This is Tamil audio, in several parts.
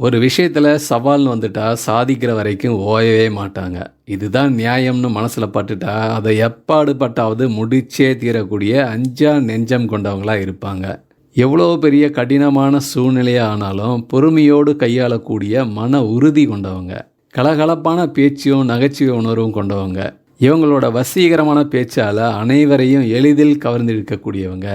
ஒரு விஷயத்தில் சவால்னு வந்துட்டால் சாதிக்கிற வரைக்கும் ஓயவே மாட்டாங்க. இதுதான் நியாயம்னு மனசில் பட்டுட்டா அதை எப்பாடுபட்டாவது முடிச்சே தீரக்கூடிய அஞ்சா நெஞ்சம் கொண்டவங்களாக இருப்பாங்க. எவ்வளோ பெரிய கடினமான சூழ்நிலையாக ஆனாலும் பொறுமையோடு கையாளக்கூடிய மன உறுதி கொண்டவங்க. கலகலப்பான பேச்சும் நகைச்சுவை உணர்வும் கொண்டவங்க. இவங்களோட வசீகரமான பேச்சால் அனைவரையும் எளிதில் கவர்ந்திருக்கக்கூடியவங்க.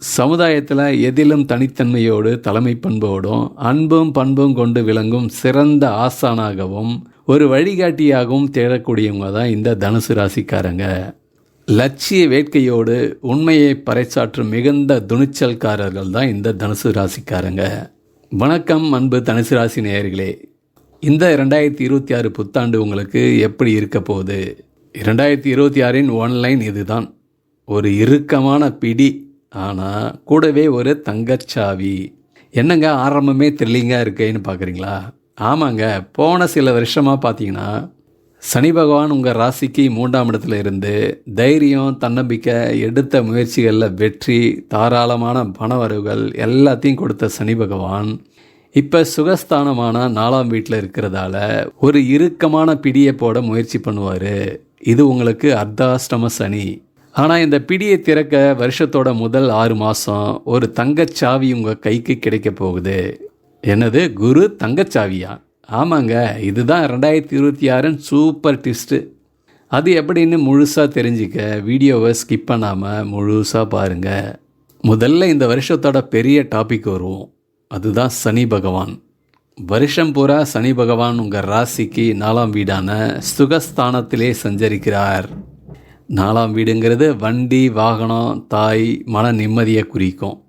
சமுதாயத்தில் எதிலும் தனித்தன்மையோடு தலைமை பண்போடும் அன்பும் பண்பும் கொண்டு விளங்கும் சிறந்த ஆசானாகவும் ஒரு வழிகாட்டியாகவும் தேடக்கூடியவங்க தான் இந்த தனுசு ராசிக்காரங்க. லட்சிய வேட்கையோடு உண்மையை பறைசாற்றும் மிகுந்த துணிச்சல்காரர்கள் தான் இந்த தனுசு ராசிக்காரங்க. வணக்கம் அன்பு தனுசு ராசி நேயர்களே. இந்த ரெண்டாயிரத்தி இருபத்தி ஆறு புத்தாண்டு உங்களுக்கு எப்படி இருக்க போகுது? இரண்டாயிரத்தி இருபத்தி ஆறின் ஒன்லைன் இதுதான். ஒரு இறுக்கமான பிடி. ஆனால் கூடவே ஒரு தங்கச்சாவி. என்னங்க ஆரம்பமே த்ரில்லிங்காக இருக்கேன்னு பார்க்குறீங்களா ஆமாங்க போன சில வருஷமாக பார்த்தீங்கன்னா சனி பகவான் உங்கள் ராசிக்கு மூன்றாம் இடத்துல இருந்து தைரியம் தன்னம்பிக்கை எடுத்த முயற்சிகளில் வெற்றி தாராளமான பணவரவுகள் எல்லாத்தையும் கொடுத்த சனி பகவான். இப்போ சுகஸ்தானமான நாலாம் வீட்டில் இருக்கிறதால ஒரு இறுக்கமான பிடியை போட முயற்சி பண்ணுவார். இது உங்களுக்கு அர்த்தாஷ்டம சனி. ஆனால் இந்த பிடியை திறக்க வருஷத்தோட முதல் ஆறு மாதம் ஒரு தங்கச்சாவி உங்கள் கைக்கு கிடைக்க போகுது. என்னது? குரு தங்கச்சாவியா? ஆமாங்க. இதுதான் ரெண்டாயிரத்தி இருபத்தி ஆறுன்னு சூப்பர் டிஸ்ட்டு அது எப்படின்னு முழுசாக தெரிஞ்சுக்க வீடியோவை ஸ்கிப் பண்ணாமல் முழுசாக பாருங்கள் முதல்ல இந்த வருஷத்தோட பெரிய டாபிக் வருவோம். அதுதான் சனி பகவான். வருஷம் பூரா சனி பகவான் உங்கள் ராசிக்கு நாலாம் வீடான சுகஸ்தானத்திலே சஞ்சரிக்கிறார். நாலாம் வீடுங்கிறது வண்டி வாகனம் தாய் மன நிம்மதியை குறிக்கும்.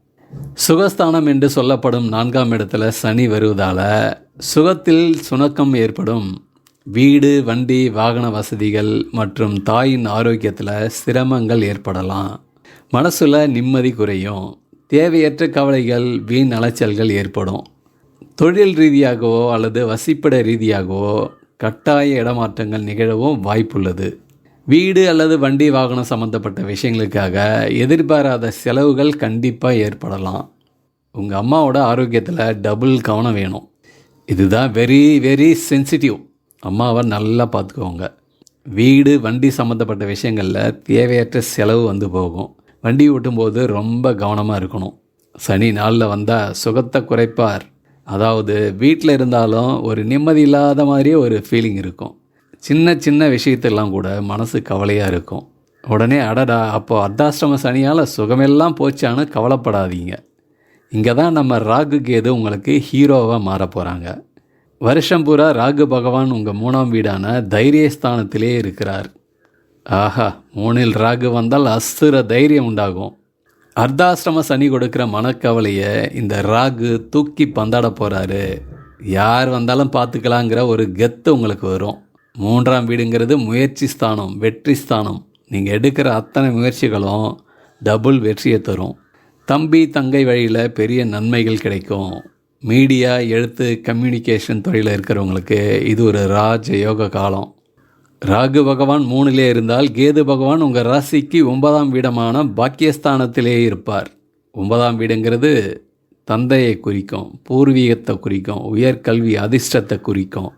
சுகஸ்தானம் என்று சொல்லப்படும் நான்காம் இடத்துல சனி வருவதால் சுகத்தில் சுணக்கம் ஏற்படும். வீடு வண்டி வாகன வசதிகள் மற்றும் தாயின் ஆரோக்கியத்தில் சிரமங்கள் ஏற்படலாம். மனசில் நிம்மதி குறையும். தேவையற்ற கவலைகள் வீண் அலைச்சல்கள் ஏற்படும். தொழில் ரீதியாகவோ அல்லது வசிப்பிட ரீதியாகவோ கட்டாய இடமாற்றங்கள் நிகழவும் வாய்ப்புள்ளது. வீடு அல்லது வண்டி வாகனம் சம்மந்தப்பட்ட விஷயங்களுக்காக எதிர்பாராத செலவுகள் கண்டிப்பாக ஏற்படலாம். உங்கள் அம்மாவோட ஆரோக்கியத்தில் டபுள் கவனம் வேணும். இதுதான் வெரி வெரி சென்சிட்டிவ் அம்மாவை நல்லா பார்த்துக்கோங்க. வீடு வண்டி சம்மந்தப்பட்ட விஷயங்களில் தேவையற்ற செலவு வந்து போகும். வண்டி ஓட்டும்போது ரொம்ப கவனமாக இருக்கணும். சனி நாளில் வந்தால் சுகத்தை குறைப்பார். அதாவது வீட்டில் இருந்தாலும் ஒரு நிம்மதி இல்லாத மாதிரியே ஒரு ஃபீலிங் இருக்கும். சின்ன சின்ன விஷயத்தெல்லாம் கூட மனசு கவலையாக இருக்கும். உடனே அடடா அப்போது அர்த்தாஷ்டம சனியால் சுகமெல்லாம் போச்சான்னு கவலைப்படாதீங்க. இங்கே தான் நம்ம ராகு கேது உங்களுக்கு ஹீரோவாக மாற போகிறாங்க வருஷம் பூரா ராகு பகவான் உங்கள் மூணாம் வீடான தைரியஸ்தானத்திலே இருக்கிறார். ஆஹா மூணில் ராகு வந்தால் அசுர தைரியம் உண்டாகும். அர்த்தாசிரம சனி கொடுக்குற மனக்கவலையை இந்த ராகு தூக்கி பந்தாட போகிறாரு யார் வந்தாலும் பார்த்துக்கலாங்கிற ஒரு கெத்து உங்களுக்கு வரும். மூன்றாம் வீடுங்கிறது முயற்சி ஸ்தானம் வெற்றி ஸ்தானம். நீங்கள் எடுக்கிற அத்தனை முயற்சிகளும் டபுள் வெற்றியை தரும். தம்பி தங்கை வழியில் பெரிய நன்மைகள் கிடைக்கும். மீடியா எழுத்து கம்யூனிகேஷன் துறையில் இருக்கிறவங்களுக்கு இது ஒரு ராஜ யோக காலம். ராகு பகவான் மூணிலே இருந்தால் கேது பகவான் உங்கள் ராசிக்கு ஒன்பதாம் வீடமான பாக்கியஸ்தானத்திலே இருப்பார். ஒன்பதாம் வீடுங்கிறது தந்தையை குறிக்கும் பூர்வீகத்தை குறிக்கும் உயர்கல்வி அதிர்ஷ்டத்தை குறிக்கும்.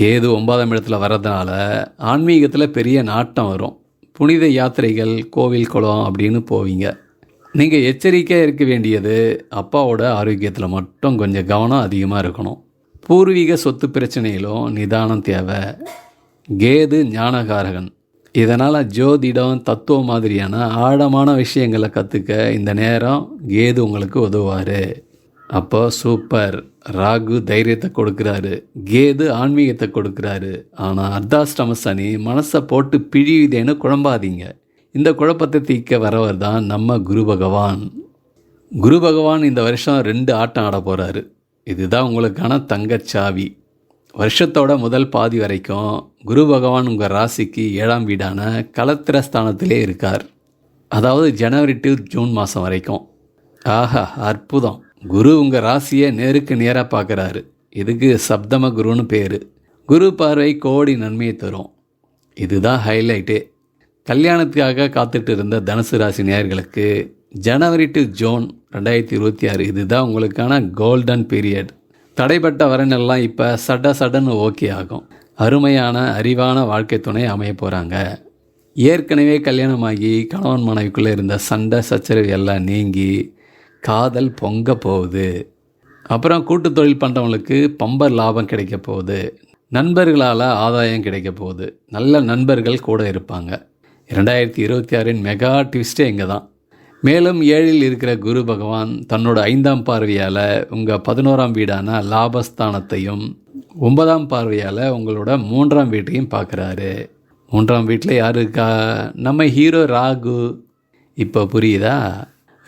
கேது ஒன்பதாம் இடத்துல வர்றதுனால ஆன்மீகத்தில் பெரிய நாட்டம் வரும். புனித யாத்திரைகள் கோவில் குளம் அப்படின்னு போவீங்க. நீங்கள் எச்சரிக்கையாக இருக்க வேண்டியது அப்பாவோட ஆரோக்கியத்தில் மட்டும் கொஞ்சம் கவனம் அதிகமாக இருக்கணும். பூர்வீக சொத்து பிரச்சனையிலும் நிதானம் தேவை. கேது ஞானகாரகன். இதனால் ஜோதிடம் தத்துவம் மாதிரியான ஆழமான விஷயங்களை கற்றுக்க இந்த நேரம் கேது உங்களுக்கு உதவுவார். அப்போ சூப்பர். ராகு தைரியத்தை கொடுக்குறாரு. கேது ஆன்மீகத்தை கொடுக்குறாரு. ஆனால் அர்த்தாஷ்டம சனி மனசை போட்டு பிழியுதேன்னு குழம்பாதீங்க. இந்த குழப்பத்தை தீர்க்க வரவர் தான் நம்ம குரு பகவான். குரு பகவான் இந்த வருஷம் ரெண்டு ஆட்டம் ஆட போகிறாரு இதுதான் உங்களுக்கான தங்கச்சாவி. வருஷத்தோட முதல் பாதி வரைக்கும் குரு பகவான் உங்கள் ராசிக்கு ஏழாம் வீடான கலத்திர ஸ்தானத்திலே இருக்கார். அதாவது ஜனவரி டு ஜூன் மாதம் வரைக்கும். ஆஹா அற்புதம். குரு உங்கள் ராசியை நேருக்கு நேராக பார்க்குறாரு. இதுக்கு சப்தம குருன்னு பேர். குரு பார்வை கோடி நன்மையை தரும். இதுதான் ஹைலைட்டு கல்யாணத்துக்காக காத்துட்டு இருந்த தனுசு ராசி நேயர்களுக்கு ஜனவரி டு ஜூன் ரெண்டாயிரத்தி இருபத்தி ஆறு இதுதான் உங்களுக்கான கோல்டன் பீரியட் தடைப்பட்ட வரனெல்லாம் இப்போ சட சடன்னு ஓகே ஆகும். அருமையான அறிவான வாழ்க்கை துணை அமைய போகிறாங்க ஏற்கனவே கல்யாணமாகி கணவன் மனைவிக்குள்ளே இருந்த சண்டை சச்சரவு எல்லாம் நீங்கி காதல் பொங்க போகுது. அப்புறம் கூட்டு தொழில் பண்ணுறவங்களுக்கு பம்பர் லாபம் கிடைக்க போகுது. நண்பர்களால் ஆதாயம் கிடைக்க போகுது. நல்ல நண்பர்கள் கூட இருப்பாங்க. இரண்டாயிரத்தி இருபத்தி ஆறின் மெகா ட்விஸ்ட்டே இங்கே தான் மேலும் ஏழில் இருக்கிற குரு பகவான் தன்னோட ஐந்தாம் பார்வையால் உங்கள் பதினோராம் வீடான லாபஸ்தானத்தையும் ஒன்பதாம் பார்வையால் உங்களோட மூன்றாம் வீட்டையும் பார்க்குறாரு மூன்றாம் வீட்டில் யார் இருக்கா? நம்ம ஹீரோ ராகு. இப்போ புரியுதா?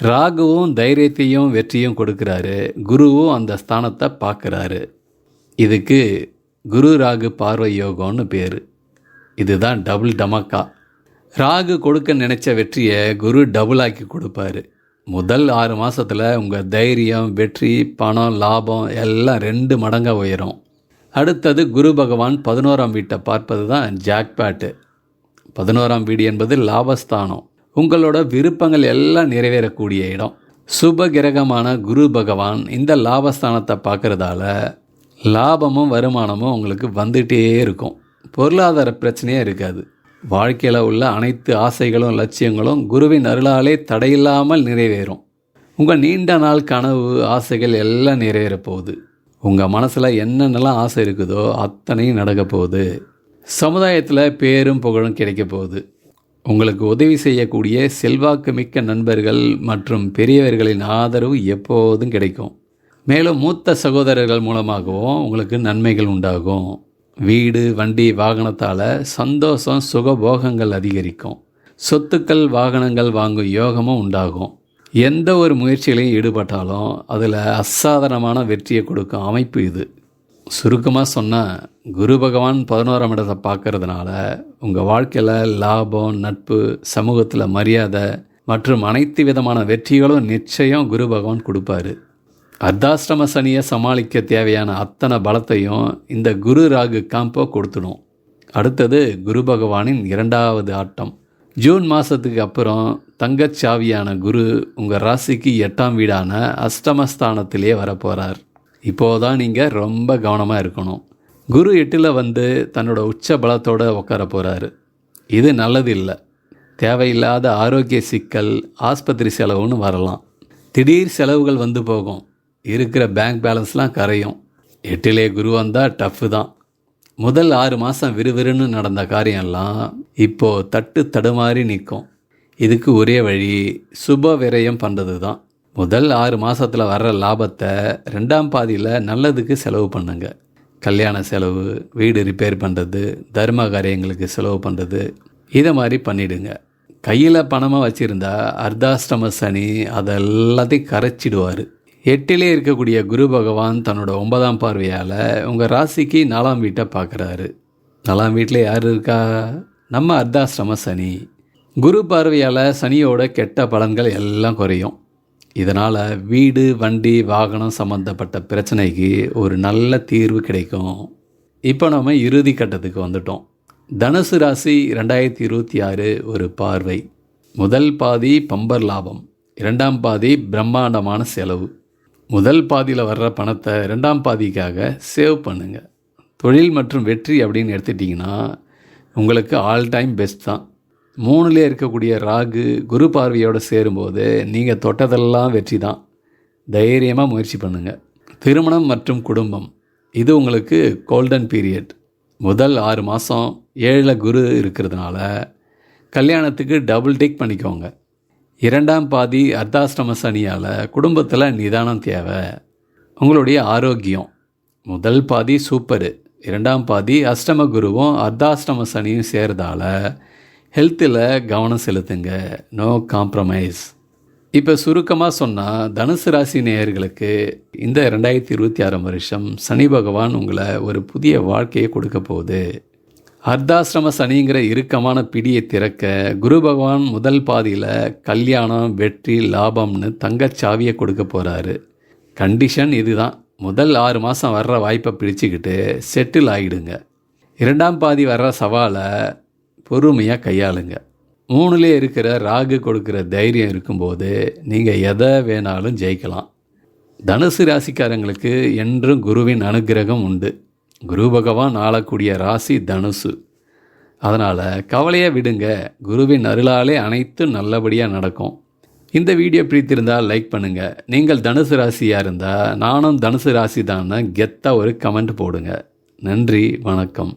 ராகுவும் தைரியத்தையும் வெற்றியும் கொடுக்குறாரு. குருவும் அந்த ஸ்தானத்தை பார்க்குறாரு. இதுக்கு குரு ராகு பார்வை யோகம்னு பேர். இதுதான் டபுள் டமக்கா. ராகு கொடுக்க நினச்ச வெற்றியை குரு டபுள் ஆக்கி கொடுப்பாரு. முதல் ஆறு மாதத்தில் உங்கள் தைரியம் வெற்றி பணம் லாபம் எல்லாம் ரெண்டு மடங்காக உயரும். அடுத்தது குரு பகவான் பதினோராம் வீட்டை பார்ப்பது தான் ஜாக்பேட்டு. பதினோராம் வீடு என்பது லாபஸ்தானம். உங்களோட விருப்பங்கள் எல்லாம் நிறைவேறக்கூடிய இடம். சுப கிரகமான குரு பகவான் இந்த லாபஸ்தானத்தை பார்க்குறதால லாபமும் வருமானமும் உங்களுக்கு வந்துகிட்டே இருக்கும். பொருளாதார பிரச்சனையே இருக்காது. வாழ்க்கையில் உள்ள அனைத்து ஆசைகளும் லட்சியங்களும் குருவின் அருளாலே தடையில்லாமல் நிறைவேறும். உங்கள் நீண்ட நாள் கனவு ஆசைகள் எல்லாம் நிறைவேற போகுது. உங்கள் மனசில் என்னென்னலாம் ஆசை இருக்குதோ அத்தனையும் நடக்க போகுது. சமுதாயத்தில் பேரும் புகழும் கிடைக்க போகுது. உங்களுக்கு உதவி செய்யக்கூடிய செல்வாக்கு மிக்க நண்பர்கள் மற்றும் பெரியவர்களின் ஆதரவு எப்போதும் கிடைக்கும். மேலும் மூத்த சகோதரர்கள் மூலமாகவும் உங்களுக்கு நன்மைகள் உண்டாகும். வீடு வண்டி வாகனத்தால் சந்தோஷம் சுகபோகங்கள் அதிகரிக்கும். சொத்துக்கள் வாகனங்கள் வாங்கும் யோகமும் உண்டாகும். எந்த ஒரு முயற்சியிலையும் ஈடுபட்டாலும் அதில் அசாதாரணமான வெற்றியை கொடுக்கும் அமைப்பு இது. சுருக்கமாக சொன்னால் குரு பகவான் பதினோராம் இடத்தை பார்க்கறதுனால உங்கள் வாழ்க்கையில் லாபம் நட்பு சமூகத்தில் மரியாதை மற்றும் அனைத்து விதமான வெற்றிகளும் நிச்சயம் குரு பகவான் கொடுப்பாரு. அர்த்தாஷ்டம சனியை சமாளிக்க தேவையான அத்தனை பலத்தையும் இந்த குரு ராகு காம்போ கொடுத்துடும். அடுத்தது குரு பகவானின் இரண்டாவது ஆட்டம். ஜூன் மாதத்துக்கு அப்புறம் தங்கச்சாவியான குரு உங்கள் ராசிக்கு எட்டாம் வீடான அஷ்டமஸ்தானத்திலே வரப்போகிறார் இப்போதான் நீங்கள் ரொம்ப கவனமாக இருக்கணும். குரு எட்டில் வந்து தன்னோட உச்ச பலத்தோடு உட்கார போகிறாரு இது நல்லது இல்லை தேவையில்லாத ஆரோக்கிய சிக்கல் ஆஸ்பத்திரி செலவுன்னு வரலாம். திடீர் செலவுகள் வந்து போகும். இருக்கிற பேங்க் பேலன்ஸ்லாம் கரையும். எட்டிலே குரு வந்தால் டஃப்பு தான். முதல் ஆறு மாதம் விறுவிறுன்னு நடந்த காரியம்லாம் இப்போது தட்டு தடுமாறி நிற்கும். இதுக்கு ஒரே வழி சுப விரயம் பண்ணுறது தான் முதல் ஆறு மாதத்தில் வர்ற லாபத்தை ரெண்டாம் பாதியில் நல்லதுக்கு செலவு பண்ணுங்க. கல்யாண செலவு வீடு ரிப்பேர் பண்ணுறது தர்ம காரியங்களுக்கு செலவு பண்ணுறது இதை மாதிரி பண்ணிவிடுங்க கையில் பணமாக வச்சுருந்தா அர்த்தாஷ்டம சனி அதை எல்லாத்தையும் கரைச்சிடுவார். எட்டிலே இருக்கக்கூடிய குரு பகவான் தன்னோட ஒன்பதாம் பார்வையால் உங்கள் ராசிக்கு நாலாம் வீட்டை பார்க்குறாரு நாலாம் வீட்டில் யார் இருக்கா? நம்ம அர்த்தாஷ்டம சனி. குரு பார்வையால் சனியோட கெட்ட பலன்கள் எல்லாம் குறையும். இதனால் வீடு வண்டி வாகனம் சம்மந்தப்பட்ட பிரச்சனைக்கு ஒரு நல்ல தீர்வு கிடைக்கும். இப்போ நம்ம இறுதி கட்டத்துக்கு வந்துட்டோம். தனுசு ராசி ரெண்டாயிரத்தி இருபத்தி ஆறு ஒரு பார்வை. முதல் பாதி பம்பர் லாபம் இரண்டாம் பாதி பிரம்மாண்டமான செலவு. முதல் பாதியில் வர்ற பணத்தை ரெண்டாம் பாதிக்காக சேவ் பண்ணுங்கள் தொழில் மற்றும் வெற்றி அப்படின்னு எடுத்துட்டிங்கன்னா உங்களுக்கு ஆல் டைம் பெஸ்ட் தான். மூணுலே இருக்கக்கூடிய ராகு குரு பார்வையோடு சேரும்போது நீங்கள் தொட்டதெல்லாம் வெற்றி தான் தைரியமாக முயற்சி பண்ணுங்கள் திருமணம் மற்றும் குடும்பம் இது உங்களுக்கு கோல்டன் பீரியட் முதல் ஆறு மாதம் ஏழில் குரு இருக்கிறதுனால கல்யாணத்துக்கு டபுள் டிக் பண்ணிக்கோங்க. இரண்டாம் பாதி அர்த்தாஷ்டம சனியால் குடும்பத்தில் நிதானம் தேவை. உங்களுடைய ஆரோக்கியம் முதல் பாதி சூப்பரு. இரண்டாம் பாதி அஷ்டம குருவும் அர்த்தாஷ்டம சனியும் சேர்றதால ஹெல்த்தில் கவனம் செலுத்துங்க. நோ காம்ப்ரமைஸ் இப்போ சுருக்கமாக சொன்னால் தனுசு ராசி நேயர்களுக்கு இந்த ரெண்டாயிரத்தி இருபத்தி ஆறாம் வருஷம் சனி பகவான் உங்களை ஒரு புதிய வாழ்க்கையை கொடுக்க போகுது. அர்த்தாசிரம சனிங்கிற இறுக்கமான பிடியை திறக்க குரு பகவான் முதல் பாதியில் கல்யாணம் வெற்றி லாபம்னு தங்கச்சாவியை கொடுக்க போகிறாரு கண்டிஷன் இதுதான். முதல் ஆறு மாதம் வர்ற வாய்ப்பை பிடிச்சிக்கிட்டு செட்டில் ஆகிடுங்க இரண்டாம் பாதி வர்ற சவாலை பொறுமையாக கையாளுங்க. மூணுலே இருக்கிற ராகு கொடுக்குற தைரியம் இருக்கும்போது நீங்கள் எதை வேணாலும் ஜெயிக்கலாம். தனுசு ராசிக்காரங்களுக்கு என்றும் குருவின் அனுக்கிரகம் உண்டு. குரு பகவான் ஆளக்கூடிய ராசி தனுசு. அதனால் கவலையை விடுங்க. குருவின் அருளாலே அனைத்தும் நல்லபடியாக நடக்கும். இந்த வீடியோ பிடித்திருந்தால் லைக் பண்ணுங்கள் நீங்கள் தனுசு ராசியாக இருந்தால் நானும் தனுசு ராசி தான் கெத்தாக ஒரு கமெண்ட் போடுங்க. நன்றி வணக்கம்.